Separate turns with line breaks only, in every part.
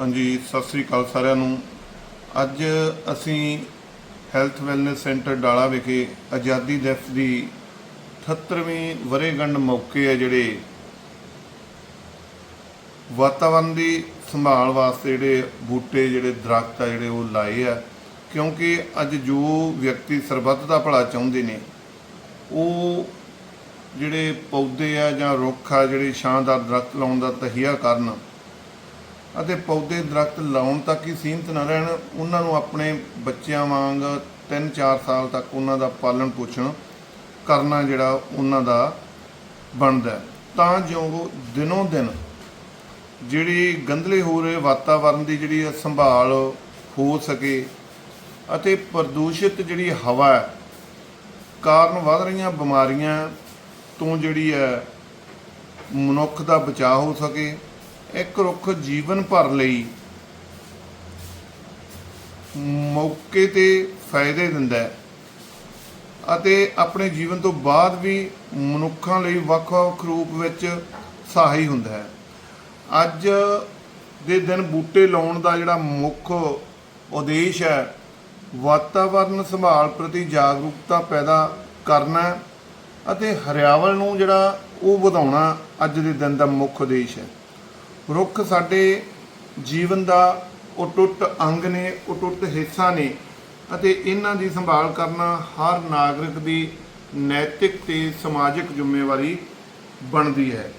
ਹਾਂਜੀ, ਸਤਿ ਸ੍ਰੀ ਅਕਾਲ ਸਾਰਿਆਂ ਨੂੰ। ਅੱਜ ਅਸੀਂ ਹੈਲਥ ਵੈਲਨੈਸ ਸੈਂਟਰ ਡਾਲਾ ਵਿਖੇ ਆਜ਼ਾਦੀ ਦਿਵਸ ਦੀ 78ਵੀਂ ਵਰ੍ਹੇਗੰਢ ਮੌਕੇ ਆ ਜਿਹੜੇ ਵਾਤਾਵਰਣ ਦੀ ਸੰਭਾਲ ਵਾਸਤੇ ਜਿਹੜੇ ਬੂਟੇ, ਜਿਹੜੇ ਦਰਖਤ ਆ ਜਿਹੜੇ ਉਹ ਲਾਏ ਆ। ਕਿਉਂਕਿ ਅੱਜ ਜੋ ਵਿਅਕਤੀ ਸਰਬੱਤ ਦਾ ਭਲਾ ਚਾਹੁੰਦੇ ਨੇ, ਉਹ ਜਿਹੜੇ ਪੌਦੇ ਆ ਜਾਂ ਰੁੱਖ ਆ, ਜਿਹੜੇ ਛਾਂਦਾਰ ਦਰਖਤ ਲਾਉਣ ਦਾ ਤਹੀਆ ਕਰਨ ਅਤੇ ਪੌਦੇ ਦਰਖਤ ਲਾਉਣ ਤੱਕ ਹੀ ਸੀਮਿਤ ਨਾ ਰਹਿਣ, ਉਹਨਾਂ ਨੂੰ ਆਪਣੇ ਬੱਚਿਆਂ ਵਾਂਗ 3-4 ਸਾਲ ਤੱਕ ਉਹਨਾਂ ਦਾ ਪਾਲਣ ਪੋਸ਼ਣ ਕਰਨਾ ਜਿਹੜਾ ਉਹਨਾਂ ਦਾ ਬਣਦਾ ਤਾਂ ਜੋ ਉਹ ਦਿਨੋਂ ਦਿਨ ਜਿਹੜੀ ਗੰਧਲੇ ਹੋ ਰਹੇ ਵਾਤਾਵਰਣ ਦੀ ਜਿਹੜੀ ਹੈ ਸੰਭਾਲ ਹੋ ਸਕੇ ਅਤੇ ਪ੍ਰਦੂਸ਼ਿਤ ਜਿਹੜੀ ਹਵਾ ਕਾਰਨ ਵੱਧ ਰਹੀਆਂ ਬਿਮਾਰੀਆਂ ਤੋਂ ਜਿਹੜੀ ਹੈ ਮਨੁੱਖ ਦਾ ਬਚਾਅ ਹੋ ਸਕੇ ਇੱਕ ਰੁੱਖ ਜੀਵਨ ਭਰ ਲਈ ਮੌਕੇ ਤੇ ਫਾਇਦੇ ਦਿੰਦਾ ਹੈ ਅਤੇ ਆਪਣੇ ਜੀਵਨ ਤੋਂ ਬਾਅਦ ਵੀ ਮਨੁੱਖਾਂ ਲਈ ਵੱਖ-ਵੱਖ ਰੂਪ ਵਿੱਚ ਸਹਾਈ ਹੁੰਦਾ ਹੈ। ਅੱਜ ਦੇ ਦਿਨ ਬੂਟੇ ਲਾਉਣ ਦਾ ਜਿਹੜਾ ਮੁੱਖ ਉਦੇਸ਼ ਹੈ, ਵਾਤਾਵਰਨ ਸੰਭਾਲ ਪ੍ਰਤੀ ਜਾਗਰੂਕਤਾ ਪੈਦਾ ਕਰਨਾ ਅਤੇ ਹਰਿਆਵਲ ਨੂੰ ਜਿਹੜਾ ਉਹ ਵਧਾਉਣਾ ਅੱਜ ਦੇ ਦਿਨ ਦਾ ਮੁੱਖ ਉਦੇਸ਼ ਹੈ। ਰੁੱਖ ਸਾਡੇ ਜੀਵਨ ਦਾ ਉਟੁੱਟ ਅੰਗ ਨੇ, ਉਟੁੱਟ ਹਿੱਸਾ ਨੇ ਅਤੇ ਇਹਨਾਂ ਦੀ ਸੰਭਾਲ ਕਰਨਾ ਹਰ ਨਾਗਰਿਕ ਦੀ ਨੈਤਿਕ ਤੇ ਸਮਾਜਿਕ ਜ਼ਿੰਮੇਵਾਰੀ ਬਣਦੀ ਹੈ।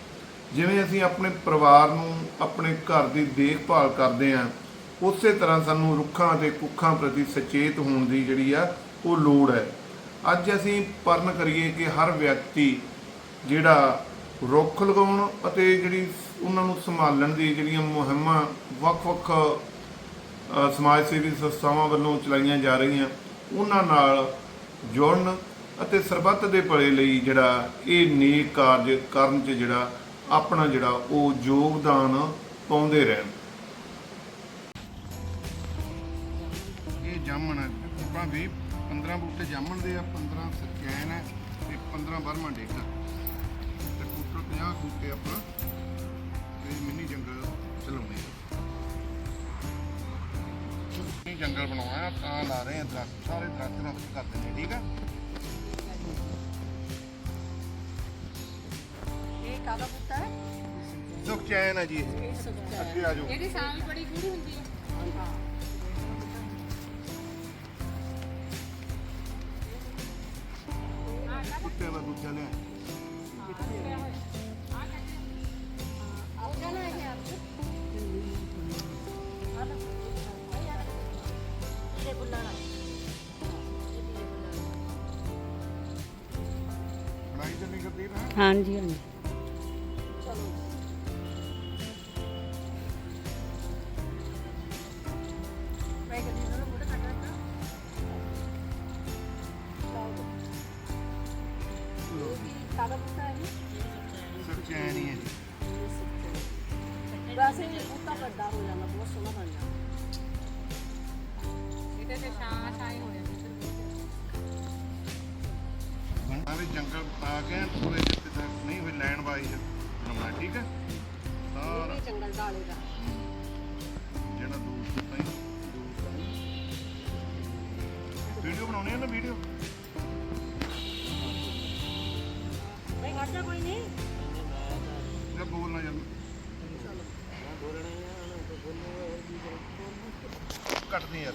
ਜਿਵੇਂ ਅਸੀਂ ਆਪਣੇ ਪਰਿਵਾਰ ਨੂੰ, ਆਪਣੇ ਘਰ ਦੀ ਦੇਖਭਾਲ ਕਰਦੇ ਹਾਂ, ਉਸੇ ਤਰ੍ਹਾਂ ਸਾਨੂੰ ਰੁੱਖਾਂ ਅਤੇ ਕੁੱਖਾਂ ਪ੍ਰਤੀ ਸੁਚੇਤ ਹੋਣ ਦੀ ਜਿਹੜੀ ਆ, ਉਹ ਲੋੜ ਹੈ। ਅੱਜ ਅਸੀਂ ਪਰਨ ਕਰੀਏ ਕਿ ਹਰ ਵਿਅਕਤੀ ਜਿਹੜਾ ਰੁੱਖ ਲਗਾਉਣ ਅਤੇ ਜਿਹੜੀ ਉਹਨਾਂ ਨੂੰ ਸੰਭਾਲਣ ਦੀ ਜਿਹੜੀਆਂ ਮੁਹਿੰਮਾਂ ਵੱਖ-ਵੱਖ ਸਮਾਜ ਸੇਵੀ ਸੰਸਥਾਵਾਂ ਵੱਲੋਂ ਚਲਾਈਆਂ ਜਾ ਰਹੀਆਂ, ਉਹਨਾਂ ਨਾਲ ਜੁੜਨ ਅਤੇ ਸਰਬੱਤ ਦੇ ਭਲੇ ਲਈ ਜਿਹੜਾ ਇਹ ਨੇਕ ਕਾਰਜ ਕਰਨ 'ਚ ਜਿਹੜਾ ਆਪਣਾ ਜਿਹੜਾ ਉਹ ਯੋਗਦਾਨ ਪਾਉਂਦੇ ਰਹਿਣ। ਇਹ ਜਾਮਣ ਆਪਾਂ ਵੀ 15 ਬੂਟੇ ਜਾਮਣ ਦੇ ਆ 15 ਸਚੈਨ ਹੈ ਤੇ 15 ਬਰਮਾ ਡੇਗਾ ਤੇ ਟੋਟਲ 50 ਬੂਟੇ ਆਪਾਂ ਇਹ ਮਿੰਨੀ ਜੰਗਲ ਚਲਾਉਣੇ ਆ ਮਿੰਨੀ ਜੰਗਲ ਬਣਾਉਣਾ ਤਾਂ ਲਾ ਰਹੇ ਆ ਦਰਖਤ ਸਾਰੇ ਦਰਖਤ ਨਸ਼ਟ ਕਰ ਦਿੰਦੇ ਠੀਕ ਆ
ਇਹ ਕਾਲਾ ਬੂਟਾ ਹੈ
ਸੁਖ ਚੈਨ ਹੈ ਜੀ ਇਹ
ਇਹ ਸੁੱਕਾ ਹੈ
ਅੱਗੇ ਆ ਜਾਓ
ਇਹਦੀ ਸਾਲ ਬੜੀ ਗੂੜੀ ਹੁੰਦੀ ਹੈ
ਕੁੱਤੇ ਦਾ ਦੂਜਾ ਲਿਆ
ਬੁਲਾਣਾ
ਪੜਾਈ ਚੱਲੀ ਕਰਦੀ ਨਾ
ਹਾਂਜੀ ਹਾਂਜੀ।
ਚਲੋ ਮੈਂ ਗੱਡੀ ਨੂੰ ਮੋਟਾ ਕੱਟ ਰੱਖਾ ਇਹ ਵੀ ਕਾਲਾ ਬੂਟਾ ਹੈ
ਸੁਖ ਚੈਨ ਹੀ ਹੈ ਜੀ।
ਵੈਸੇ ਇਹ ਬੂਟਾ ਵੱਡਾ ਹੋ ਜਾਂਦਾ ਬਹੁਤ ਸੋਹਣਾ ਬਣ ਜਾਂਦਾ।
ਇਹਦੇ ਤੇ ਛਾਂ ਛਾਈ ਹੋ ਜਾਂਦੀ
ਆ ਵੀ। ਜੰਗਲ ਪਾ ਕੇ ਪੂਰੇ ਜਿੱਥੇ ਤੱਕ ਨਹੀਂ ਹੋਈ ਲੈਣ ਵਾਈਜ਼ ਬਣਾਉਣਾ ਠੀਕ ਹੈ ਸਾਰਾ।
ਜੰਗਲ ਢਾਲੇ ਦਾ।
ਜਿਹੜਾ ਦੂਰ ਤੋਂ ਵੀਡੀਓ ਬਣਾਉਣੀ ਹੈ ਨਾ ਵੀਡੀਓ? ਕੱਟਦੀ ਯਾਰ